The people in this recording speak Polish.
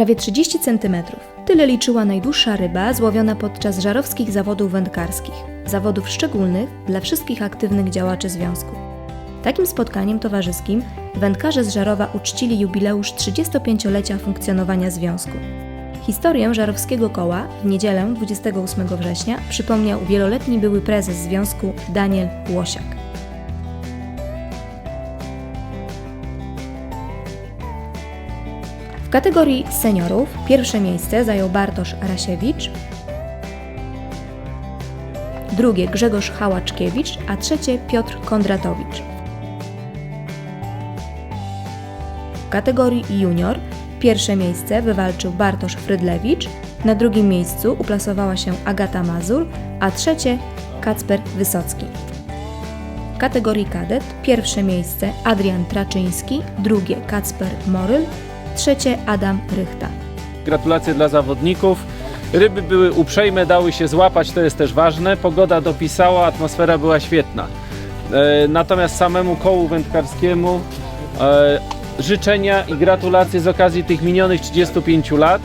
prawie 30 cm. Tyle liczyła najdłuższa ryba złowiona podczas żarowskich zawodów wędkarskich, zawodów szczególnych dla wszystkich aktywnych działaczy związku. Takim spotkaniem towarzyskim wędkarze z Żarowa uczcili jubileusz 35-lecia funkcjonowania związku. Historię żarowskiego koła w niedzielę 28 września przypomniał wieloletni były prezes związku Daniel Łosiak. W kategorii seniorów pierwsze miejsce zajął Bartosz Rasiewicz, drugie Grzegorz Hałaczkiewicz, a trzecie Piotr Kondratowicz. W kategorii junior pierwsze miejsce wywalczył Bartosz Frydlewicz, na drugim miejscu uplasowała się Agata Mazur, a trzecie Kacper Wysocki. W kategorii kadet pierwsze miejsce Adrian Traczyński, drugie Kacper Moryl, trzecie Adam Rychta. Gratulacje dla zawodników. Ryby były uprzejme, dały się złapać, to jest też ważne. Pogoda dopisała, atmosfera była świetna. E, Natomiast samemu kołu wędkarskiemu e, życzenia i gratulacje z okazji tych minionych 35 lat.